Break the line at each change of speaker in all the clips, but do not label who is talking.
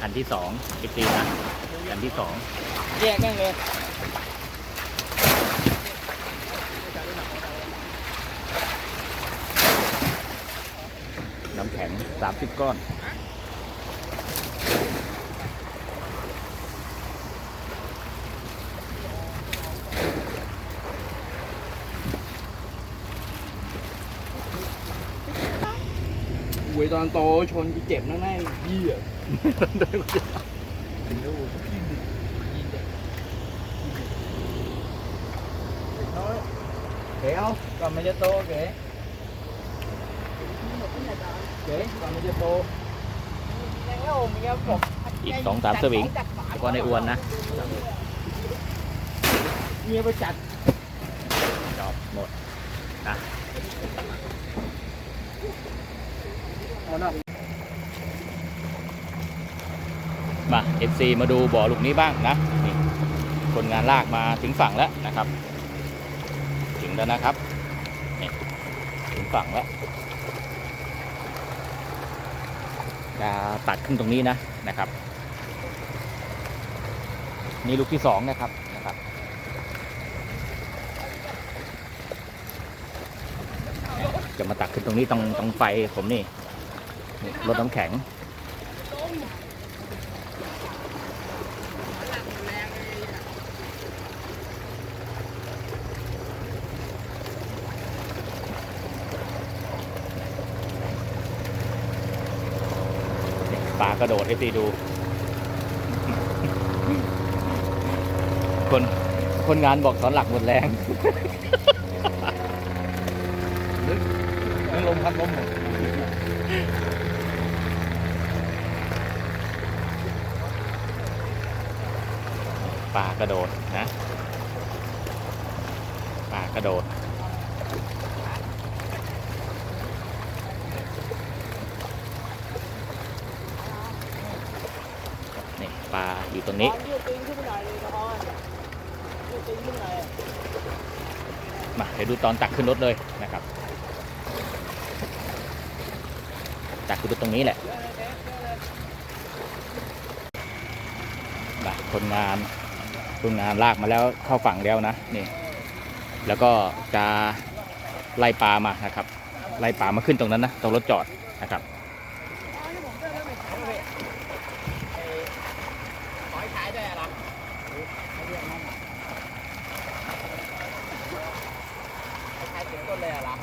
คันที่สองเอฟซีนะคันที่สอง
แยกแม่งเลย
น้ำแข็งสามสิบก้อน
วยตอนโตชนกูเจ็บนะแม่งเหี้ยเก๋เอาก่อนมันจะโตเก๋เก๋ก่อนมันจะโต
อีกสองสามสวิงแล้วก็ในอวนนะ
เมียไปจัด
จอบหมดนะ
เอาหน่อย
มา FC มาดูบ่อลูกนี้บ้างนะนี่คนงานลากมาถึงฝั่งแล้วนะครับ ถึงแล้วนะครับนี่ถึงฝั่งแล้วจะตัดขึ้นตรงนี้นะนะครับ นี่ลูกที่สองนะครับนะครับจะมาตักขึ้นตรงนี้ตรงตรงไฟผมนี่ นี่รถน้ำแข็ง ปลากระโดดให้ตีดู คน คนงานบอกสอนหลักหมดแรง
ไม่ลมพัดลมหมด
ปลากระโดดนะปลากระโดดนี่ปลาอยู่ตรงนี้
ยืดตีนขึ้นไปหน่อยเลยนะออนยืดตีนขึ้นหน่อย
มาเดี๋ยวดูตอนตักขึ้นรถเลยนะครับ ตักขึ้นรถตรงนี้แหละคนงาน คนงานลากมาแล้วเข้าฝั่งแล้วนะนี่แล้วก็จะไล่ปลามานะครับ ไล่ปลามาขึ้นตรงนั้นนะตรงรถจอดนะครับ
ขอยขายได้เหรอขายถึงต้นเลยเหรอ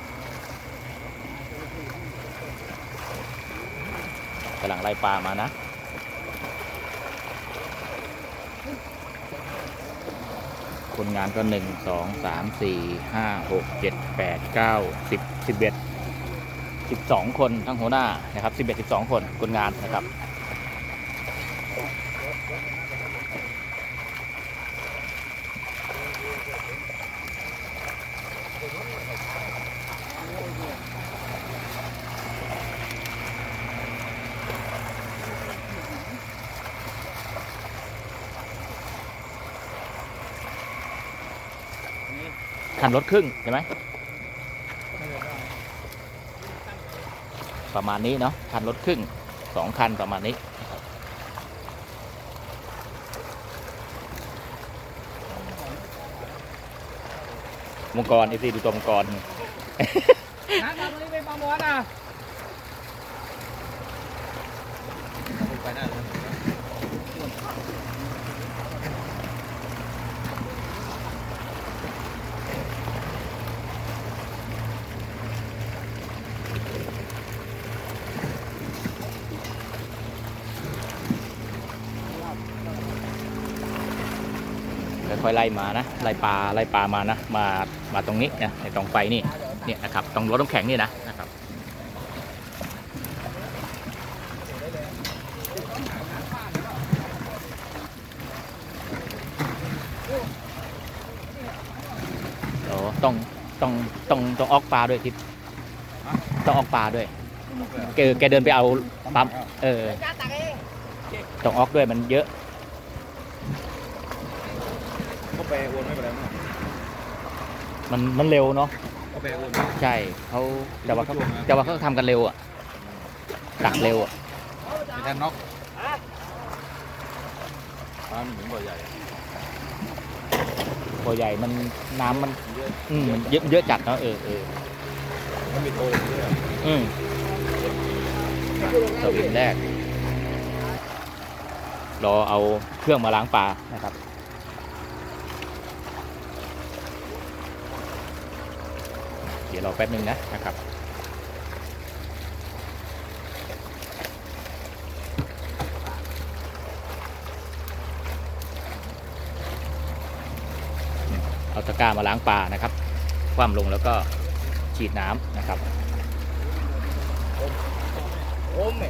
กำ
ลังไล่ปลามานะ คนงานก็หนึ่งสองสามสี่ห้าหกเจ็ดแปดเก้าสิบสิบเอ็ดสิบสองคนทั้งหัวหน้านะครับสิบเอ็ดสิบสองคนคนงานนะครับ คันรถครึ่งเห็นไหมประมาณนี้เนาะคันรถครึ่งสองคันประมาณนี้มังกรไอีซีดูตัวมังกร
นะตอนนี้เป็นปลาหมอนอะ
ค่อยๆไล่มานะไล่ปลาไล่ปลามานะมามาตรงนี้นะในตรงไฟนี่เนี่ยนะครับตรงรถน้ำแข็งนี่นะนะครับโอ้ต้องต้องต้องต้องออกปลาด้วยทิศต้องออกปลาด้วยแกแกเดินไปเอาปั๊มเออ
ต้อง
ออกด้วยมันเยอะ
ก็ แปลวนไม่เป็นไรมั้ง
มันมันเร็วเนาะ
ก็แปลวน
ใช่เขาแต่ว่าเขาแต่ว่าเขาทำกันเร็วอะตักเร็วอะ
ไม่ทันน็อกปลาเหมือนบ่อใหญ่อะ
ตัวใหญ่มันน้ำมัน
เยอะ
อืมมันเยอะเยอะจัดเนาะเออเออ
มันมีโตด้วยอะ
อืมสวิงแรกรอเอาเครื่องมาล้างปลานะครับ ดี๋ยวรอแป๊บนึงนะนะครับเอาตะกร้ามาล้างปลานะครับ คว่ำลงแล้วก็ฉีดน้ำนะครับ
โอ้แม่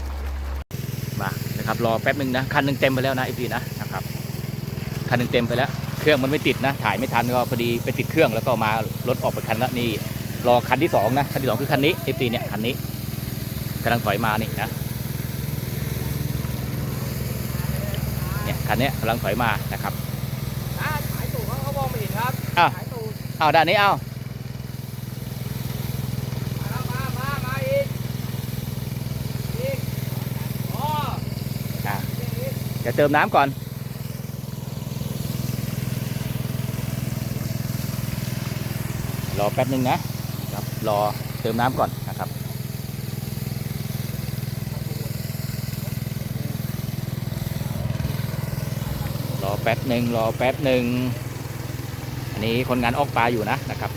มานะครับรอแป๊บนึงนะคันหนึงเต็มไปแล้วนะไอพีนะนะครับคันหนึงเต็มไปแล้ว เครื่องมันไม่ติดนะ ถ่ายไม่ทันก็พอดีไปติดเครื่องแล้วก็มารถออกไปคันละนี่ รอคันที่สองนะ คันที่สองคือคันนี้ไอพีเนี่ย คันนี้กำลังถอยมานี่นะเนี่ยคันเนี้ยกำลังถอยมานะครับ
อ่าขายตู่เขาเขามองไม่เห็นครับ
อ้าว
ขายตู่
เอาด้านนี้เอา
มามามามาอีกอีกอ๋อ
อะจะเติมน้ำก่อนรอแป๊บนึงนะ ครับรอเติมน้ำก่อนนะครับรอแป๊บหนึ่งรอแป๊บหนึ่งอันนี้คนงานออกปลาอยู่นะนะครับ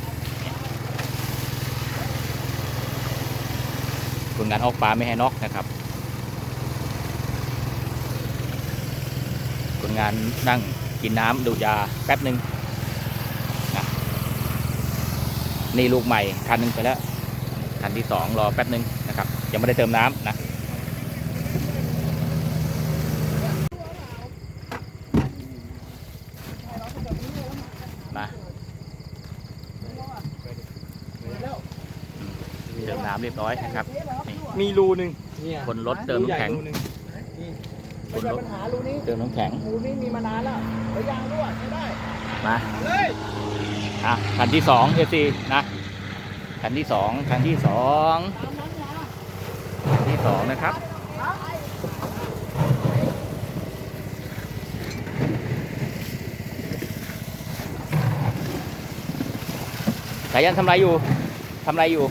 คนงานออกปลาไม่ให้นอกนะครับ คนงานนั่งกินน้ำดูยาแป๊บหนึ่งนะ นี่ลูกใหม่คันหนึ่งไปแล้วคันที่สองรอแป๊บหนึ่งนะครับ ยังไม่ได้เติมน้ำนะมาเติมน้ำเรียบร้อยนะครับนี่
มีรูหนึ่งเนี่ย
คนรถเติมน้ำแข็ง
รูใหญ่รูหนึ่นี่
ค
ไม่
น
ใช่
รถ
ปัญหารูนี้
เติมน้ำแข็ง
รูนี้มีมานานแล้วเดี๋ยวยางรั่วใช้ได้
มา
เลย
อะคันที่สองเอซีนะคันที่สองคันที่สองคันที่สองนะครับสายันทำอะไรอยู่ทำอะไรอยู่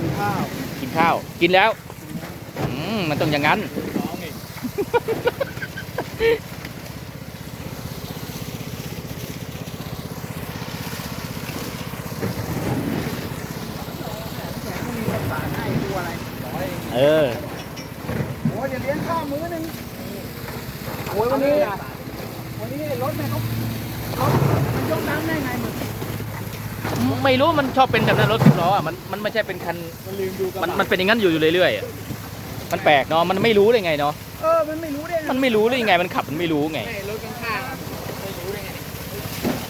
กินข้าว
กินข้าว กินแล้วอืมมันต้องอย่างนั้น
น้องอีก มีภาษาให้ดูอะไรร้อย
เออ
โอ้ย เดี๋ยวเลี้ยงข้าวมื้อหนึงโอ้ยวันนี้วันนี้รถแม่เขารถมันยกน้ำได้ไงมึง
ไม่รู้มันชอบเป็นแบบนั้นรถสิบล้ออะมันมันไม่ใช่เป็นคัน
มันลืมดูกระ
มัน
บะ
มันเป็นอย่างนั้นอยู่อยู่เรื่อยๆอะมันแปลกเนาะมันไม่รู้เลยไงเนาะ
เออมันไม่รู้ได้ไง
มันไม่รู้เลยไงมันขับมันไม่รู้ไง
ไม่รถข้างๆอะไม่รู้ได้ไง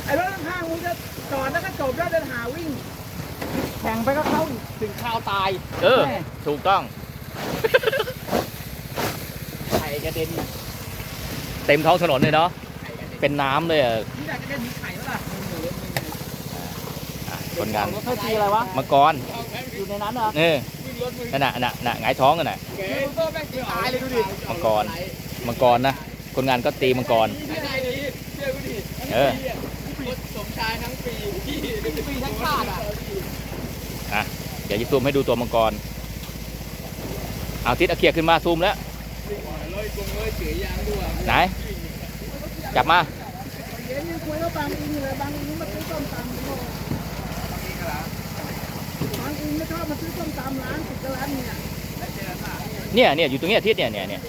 ไอ้รถข้างๆมึงจะจอดแล้วก็จบแล้วเดินหาวิ่งแข่งไปก็เข้าอีกถึงข่าวตาย
เออ
แม่
ถูกต้อง
ไข่กระเด็น
เต็มท้องถนนเลยเนาะ
ไข่กระเด็น
เป็นน้ำเลยอะ
นี่อยากจะได้มีไข่ปะล่ะ
อะคนงาน
รถเขาตีอะไรวะ
มังกร
อยู่ในนั้นเหรอ
เออ
วิ่งรถมึง
นั่นน่ะนั่นน่ะน่ะหงายท้องกันน่ะ
เก๋ก็แม่งตีตายเลยดูดิ
มังกรมังกรนะคนงานก็ตีมังกร
ไม่ได้ดิเชื่อกูดิ
เออ
รถสมชายทั้งปีพี่ปีทั้งชาติอะ
เดี๋ยวจะซูมให้ดูตัวมังกรเอาทิศเอาเคียร์ขึ้นมาซูมแล้ว ไหน จับมา
เนี่ยเนี่ย
อยู่ตรงเนี้ยทิศเนี่ยเนี่ยเนี่ย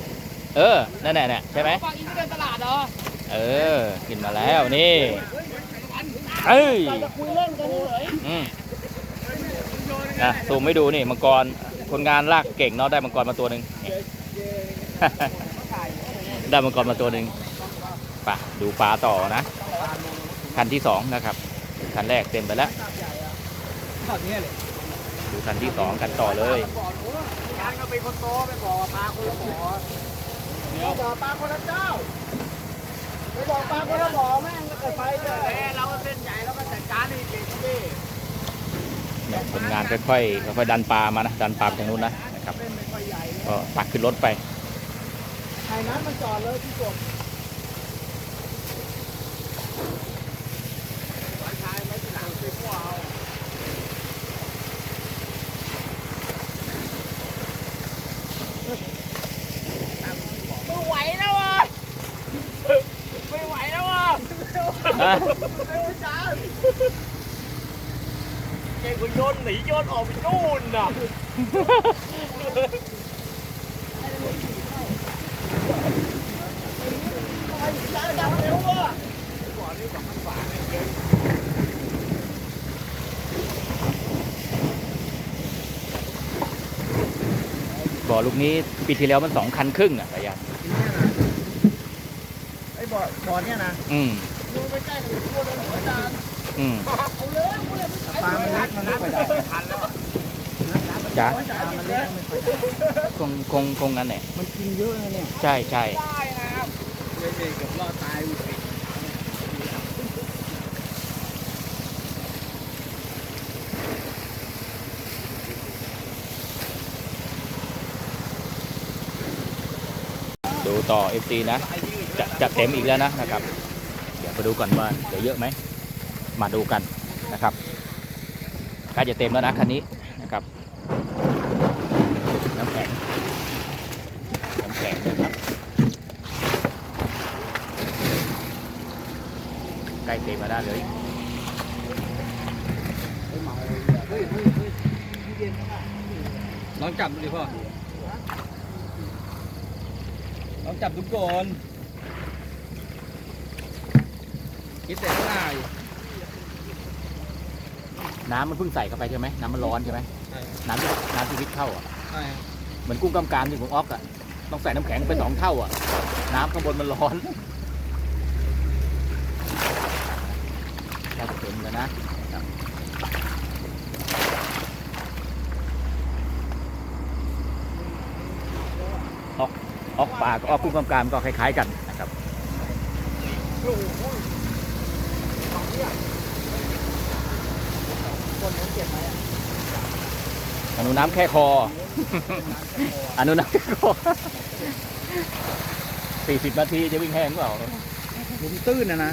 เออ นั่นแหละเนี่ยใช่ไหม
บางอินก็เดินตลาดเหรอ
เออขึ้นมาแล้วนี่เอ้ยอืมนะซูมให้ดูนี่มังกร คนงานลากเก่งเนาะได้มังกรมาตัวหนึ่ง ได้มังกรมาตัวหนึ่งไปดูปลาต่อนะ คันที่สองนะครับ คันแรกเต็มไปแล้ว
ทอดนี้เลย
ดูคันที่สองกันต่อเลย
งานก็เป็นคนโตไปบอกปลาคนละบ่อเดี๋ยวบอกปลาคนละเจ้าไปบอกปลาคนละบ่อแม่งก็เกิดไฟเลยเราเส้นใหญ่แล้วก็จัดการนี่เก่งดิ
เนี่ยคนงานค่อยๆค่อยๆดันปลามานะดันปลาไปทางนู้นนะนะครับ
เส้นไม่ค่อยใหญ่
ก็ตักขึ้นรถไป
ถ่ายนั้นมันจอดเลยที่กบ
ไม่
ไหวแล้วอะไม่ไหวแล้วอะไม่ไหวจ้าแกคุณโยนหนีโยนออกไปนู่นน่ะ
บ่อลูกนี้ปีที่แล้วมันสองคันครึ่งอะสายัน
ไอ้บ่อบ่อเนี่ยนะ
อืม
ดูไปใกล้กับตัวเลยหัวจาน
อืม
เอาเลยเอาเลยปลามันเล็กมันเล็กไปได้ทันแล้ว
จ้า
ปลามันเล็กไม่ค่อยได้
คงคงคงงั้นแหละ
มันกินเยอะนะเนี่ย
ใช่ใช่
ได้นะครับไม่ใช่กับรอดตายอ
ดูต่อ FT นะจะจะเต็มอีกแล้วนะนะครับ เดี๋ยวไปดูก่อนว่าเดี๋ยวเยอะไหม มาดูกันนะครับใกล้จะเต็มแล้วนะคันนี้นะครับน้ำแข็งน้ำแข็งนะครับใกล้เต็มแล้วนะเหลย
เฮ้ยเฮ้ยเฮ้ยพี่เย็นมาก
ลองจับดูดิพ่อ ลองจับดูก่อนคิดแต่ข้างหน้าอยู่
น้ำมันเพิ่งใส่เข้าไปใช่ไหมน้ำมันร้อนใช่ไหม
ใช่
น้ำที่น้ำที่วิทย์เข้าอะ
ใช่
เหมือนกุ้งกำกามที่ผมออกอะต้องใส่น้ำแข็งไปสองเท่าอะ น้ำข้างบนมันร้อนใกล้จะเต็มแล้วนะครับออก ออกปากออกกุ้งกำกามก็คล้ายๆกันนะครับ
โอ้โหสองเนี่ยคนมันเจ็บไหมอะ
อนุน้ำแค่คอ อนุน้ำแค่คอสี่สิบนาทีจะวิ่งแห้งเปล่า
หลุมตื้นนะนะ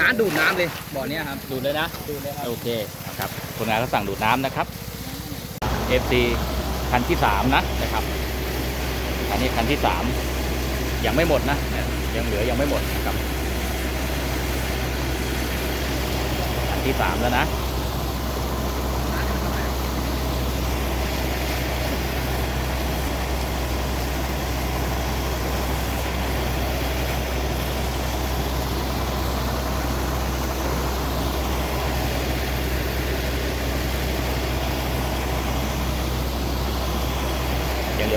น้ำดูดน้ำเลยบ่อเนี้ยครับ
ดูดเลยนะ
ดูดเลยครับ
โอเคนะครับคนงานก็สั่งดูดน้ำนะครับ FC คันที่สามนะนะครับ อันนี้คันที่สามยังไม่หมดนะยยังเหลือยังไม่หมดนะครับ คันที่สามแล้วนะ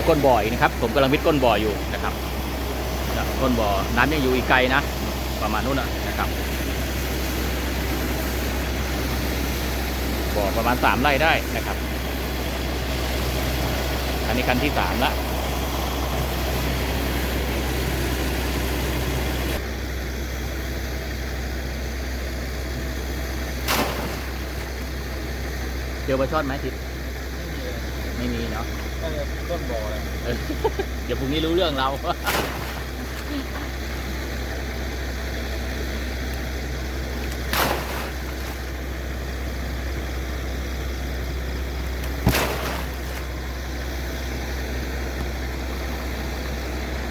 ก้นบ่ออีกนะครับ ผมกำลังวิทย์ก้นบ่ออยู่นะครับก้นบ่อน้ำยังอยู่อีกไกลนะ ประมาณนู้นนะครับบ่อประมาณสามไร่ได้นะครับอันนี้คันที่สามละเจอปลาช่อนไหมทิศไม่มีเนาะ
ก็จะต้นบ่อเลย
เออเดี๋ยวพรุ่งนี้รู้เรื่องเรา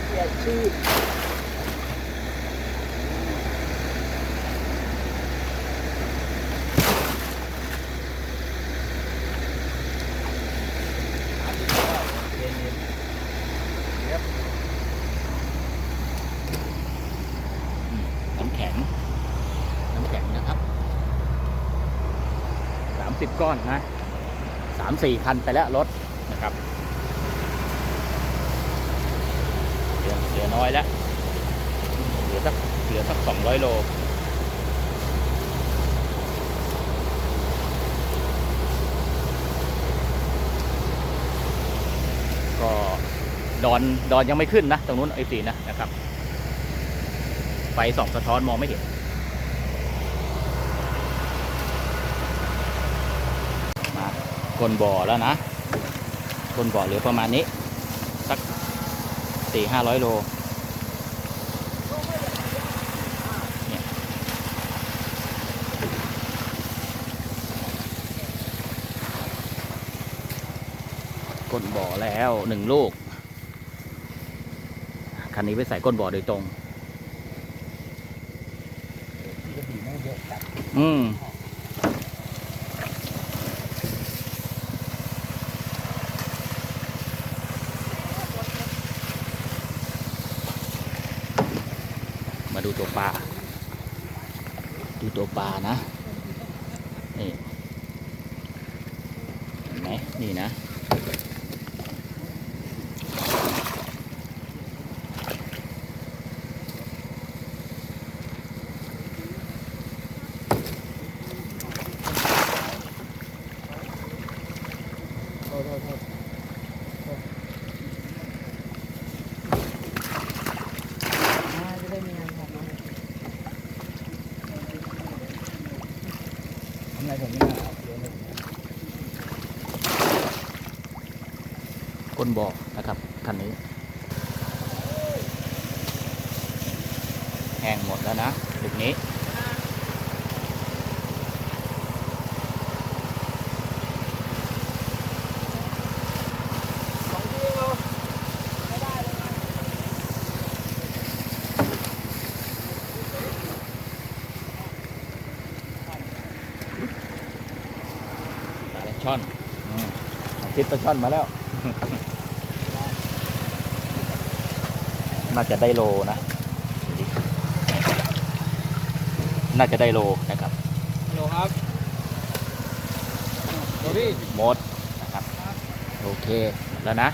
เสียชื่อ
30 ก้อนนะสามสี่คันไปแล้วรถนะครับเหลือน้อยแล้วเหลือสักเหลือสักสองร้อยโลก็ดอนดอนยังไม่ขึ้นนะตรงนู้นไอสีนะนะครับ ไฟสองสะท้อนมองไม่เห็น ก้นบ่อแล้วนะก้นบ่อเหลือประมาณนี้ สักสี่ห้าร้อยโลเนี่ยก้นบ่อแล้วหนึ่งลูก คันนี้ไปใส่ก้นบ่อโดยตรง อืม ดูตัวปลา ดูตัวปลานะ นี่ เห็นไหมนี่นะ
จะได้มีงานทำ
ทำไมผมไม่ได้เอาเดี๋ยวนะ
ก้นบ่อนะครับคันนี้ แห้งหมดแล้วนะจุดนี้
สองทีเราไม่ได้เลยนะ
ปลา ช่อนอืมคิดปลาช่อนมาแล้ว น่าจะได้โลนะดูดิน่าจะได้โลนะครับ
ฮัลโหลครับโรดี้
หมดนะครับ โอเค แล้วนะ